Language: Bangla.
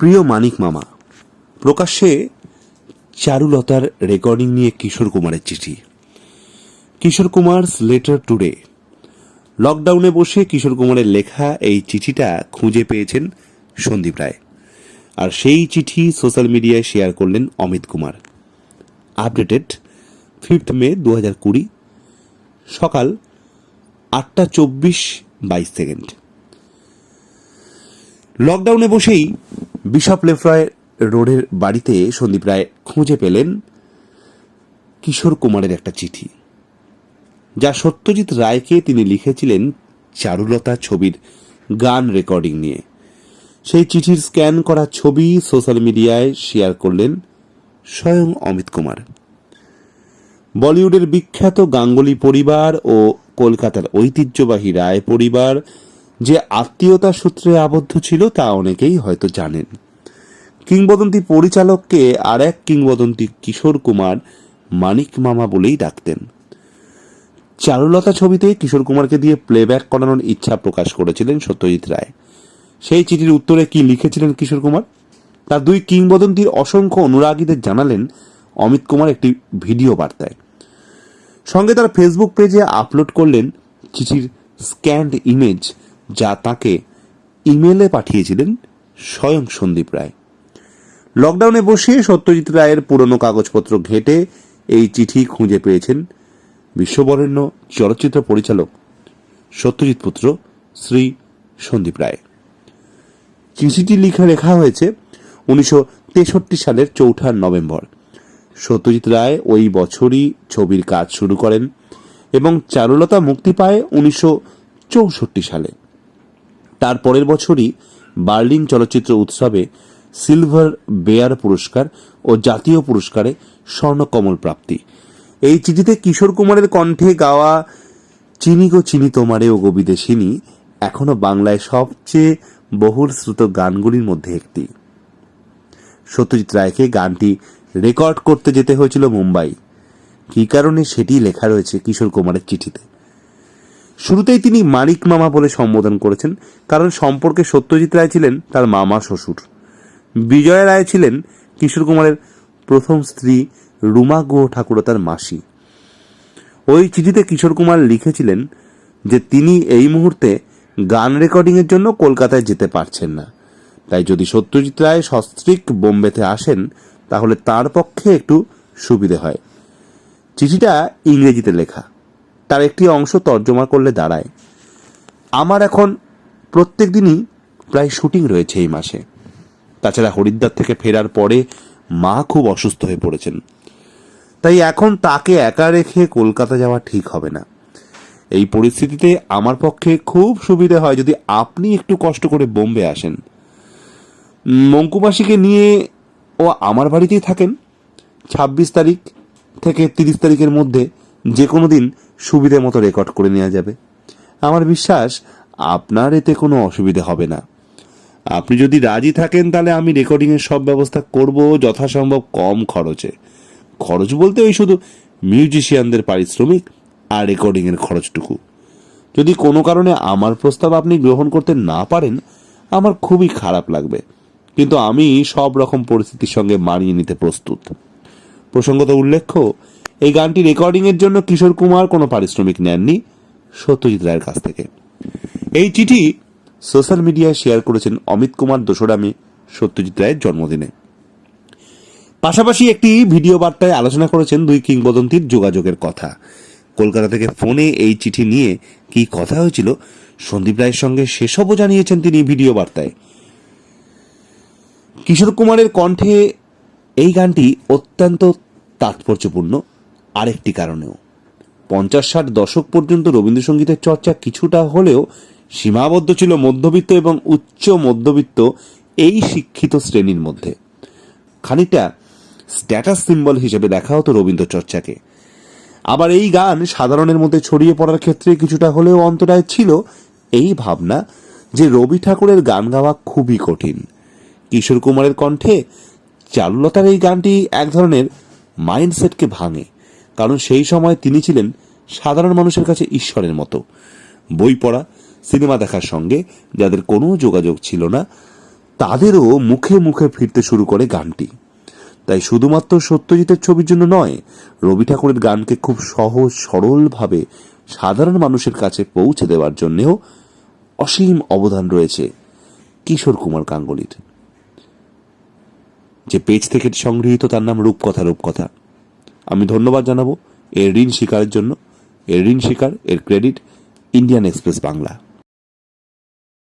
প্রিয় মানিক মামা, প্রকাশ্যে চারুলতার রেকর্ডিং নিয়ে কিশোর কুমারের চিঠি। কিশোর কুমারস লেটার টুডে, লকডাউনে বসে কিশোর কুমারের লেখা এই চিঠিটা খুঁজে পেয়েছেন সন্দীপ রায়। আর সেই চিঠি সোশ্যাল মিডিয়ায় শেয়ার করলেন Amit Kumar. Updated fifth May দু হাজার কুড়ি, সকাল আটটা চব্বিশ বাইশ সেকেন্ড। লকডাউনে বসেই বিশপ লেফ্রয় রোডের বাড়িতে সন্দীপ রায় খুঁজে পেলেন কিশোর কুমারের একটা চিঠি, যা সত্যজিৎ রায়কে তিনি লিখেছিলেন চারুলতা ছবির গান রেকর্ডিং নিয়ে। সেই চিঠির স্ক্যান করা ছবি সোশ্যাল মিডিয়ায় শেয়ার করলেন স্বয়ং অমিত কুমার। বলিউডের বিখ্যাত গাঙ্গুলি পরিবার ও কলকাতার ঐতিহ্যবাহী রায় পরিবার যে আত্মীয়তা সূত্রে আবদ্ধ ছিল তা অনেকেই হয়তো জানেন। কিংবদন্তি পরিচালককে আর এক কিংবদন্তি কিশোর কুমার মানিক মামা বলেই ডাকতেন। চারুলতা ছবিতে কিশোর কুমারকে দিয়ে প্লেব্যাক করানোর ইচ্ছা প্রকাশ করেছিলেন সত্যজিৎ রায়। সেই চিঠির উত্তরে কি লিখেছিলেন কিশোর কুমার? তার দুই কিংবদন্তির অসংখ্য অনুরাগীদের জানালেন অমিত কুমার একটি ভিডিও বার্তায়। সঙ্গে তার ফেসবুক পেজে আপলোড করলেন চিঠির স্ক্যান্ড ইমেজ যা তাকে ইমেলে পাঠিয়েছিলেন স্বয়ং সন্দীপ রায়। লকডাউনে বসে সত্যজিৎ রায়ের পুরনো কাগজপত্র ঘেটে এই চিঠি খুঁজে পেয়েছেন বিশ্ববরেণ্য চলচ্চিত্র পরিচালক সত্যজিৎ পুত্র শ্রী সন্দীপ রায়। চিঠিটি লিখে লেখা হয়েছে উনিশশো তেষট্টি সালের চৌঠা নভেম্বর। সত্যজিৎ রায় ওই বছরই ছবির কাজ শুরু করেন এবং চারুলতা মুক্তি পায় উনিশশো চৌষট্টি সালে। তার পরের বছরই বার্লিন চলচ্চিত্র উৎসবে সিলভার বেয়ার পুরস্কার ও জাতীয় পুরস্কারে স্বর্ণকমল প্রাপ্তি। এই চিঠিতে কিশোর কুমারের কণ্ঠে গাওয়া চিনি গো চিনি তোমারে ও গোবিদেশিনী এখনও বাংলায় সবচেয়ে বহুল শ্রুত গানগুলির মধ্যে একটি। সত্যজিৎ রায়কে গানটি রেকর্ড করতে যেতে হয়েছিল মুম্বাই। কী কারণে সেটি লেখা রয়েছে কিশোর কুমারের চিঠিতে? শুরুতেই তিনি মানিক মামা বলে সম্বোধন করেছেন, কারণ সম্পর্কে সত্যজিৎ রায় ছিলেন তার মামা শ্বশুর। বিজয় রায় ছিলেন কিশোর কুমারের প্রথম স্ত্রী রুমা গুহ ঠাকুরতার মাসি। ওই চিঠিতে কিশোর কুমার লিখেছিলেন যে তিনি এই মুহূর্তে গান রেকর্ডিংয়ের জন্য কলকাতায় যেতে পারছেন না। তাই যদি সত্যজিৎ রায় সস্ত্রীক বোম্বেতে আসেন, তাহলে তার পক্ষে একটু সুবিধে হয়। চিঠিটা ইংরেজিতে লেখা। তার একটি অংশ তর্জমা করলে দাঁড়ায়। আমার এখন প্রত্যেক দিনই প্রায় শুটিং রয়েছে এই মাসে। তাছাড়া হরিদ্বার থেকে ফেরার পরে মা খুব অসুস্থ হয়ে পড়েছেন। তাই এখন তাকে একা রেখে কলকাতা যাওয়া ঠিক হবে না। এই পরিস্থিতিতে আমার পক্ষে খুব সুবিধে হয় যদি আপনি একটু কষ্ট করে বোম্বে আসেন। মঙ্কুমাসিকে নিয়ে ও আমার বাড়িতেই থাকেন। ছাব্বিশ তারিখ থেকে তিরিশ তারিখের মধ্যে যে কোনো দিন সুবিধে মতো রেকর্ড করে নেওয়া যাবে। আমার বিশ্বাস আপনার এতে কোনো অসুবিধে হবে না। আপনি যদি রাজি থাকেন তাহলে আমি রেকর্ডিংয়ের সব ব্যবস্থা করব যথাসম্ভব কম খরচে। খরচ বলতে ওই শুধু মিউজিশিয়ানদের পারিশ্রমিক আর রেকর্ডিংয়ের খরচটুকু। যদি কোনো কারণে আমার প্রস্তাব আপনি গ্রহণ করতে না পারেন, আমার খুবই খারাপ লাগবে। কিন্তু আমি সব রকম পরিস্থিতির সঙ্গে মানিয়ে নিতে প্রস্তুত। প্রসঙ্গত উল্লেখ্য এই গানটি রেকর্ডিংয়ের জন্য কিশোর কুমার কোনো পারিশ্রমিক নেননি, সত্যজিৎ রায়ের কাছ থেকে। এই চিঠি সোশ্যাল মিডিয়ায় শেয়ার করেছেন অমিত কুমার দোসরা মে সত্যজিৎ রায়ের জন্মদিনে। পাশাপাশি একটি ভিডিও বার্তায় আলোচনা করেছেন দুই কিংবদন্তির যোগাযোগের কথা। কলকাতা থেকে ফোনে এই চিঠি নিয়ে কি কথা হয়েছিল, সন্দীপ রায়ের সঙ্গে সেসবও জানিয়েছেন তিনি ভিডিও বার্তায়। কিশোর কুমারের কণ্ঠে এই গানটি অত্যন্ত তাৎপর্যপূর্ণ। আরেকটি কারণেও। পঞ্চাশ ষাট দশক পর্যন্ত রবীন্দ্রসঙ্গীতের চর্চা কিছুটা হলেও সীমাবদ্ধ ছিল মধ্যবিত্ত এবং উচ্চ মধ্যবিত্ত এই শিক্ষিত শ্রেণির মধ্যে। খানিকটা স্ট্যাটাস সিম্বল হিসেবে দেখা হতো রবীন্দ্র চর্চাকে আবার এই গান সাধারণের মধ্যে ছড়িয়ে পড়ার ক্ষেত্রে কিছুটা হলেও অন্তরায় ছিল এই ভাবনা যে রবি ঠাকুরের গান গাওয়া খুবই কঠিন। কিশোর কুমারের কণ্ঠে চারুলতার এই গানটি এক ধরনের মাইন্ডসেটকে ভাঙে। কারণ সেই সময় তিনি ছিলেন সাধারণ মানুষের কাছে ঈশ্বরের মতো। বই পড়া, সিনেমা দেখার সঙ্গে যাদের কোনো যোগাযোগ ছিল না, তাদেরও মুখে মুখে ফিরতে শুরু করে গানটি। তাই শুধুমাত্র সত্যজিতের ছবির জন্য নয়, রবি ঠাকুরের গানকে খুব সহজ, সরলভাবে সাধারণ মানুষের কাছে পৌঁছে দেওয়ার জন্যেও অসীম অবদান রয়েছে কিশোর কুমার গাঙ্গুলির। যে পেজ থেকে সংগৃহীত তার নাম রূপকথা রূপকথা। আমি ধন্যবাদ জানাব এর ঋণ স্বীকারের জন্য। এর ঋণ স্বীকার এর ক্রেডিট, ইন্ডিয়ান এক্সপ্রেস বাংলা।